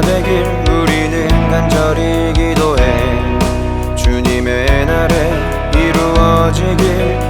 되길 우리는 간절히 기도해. 주님의 날에 이루어지길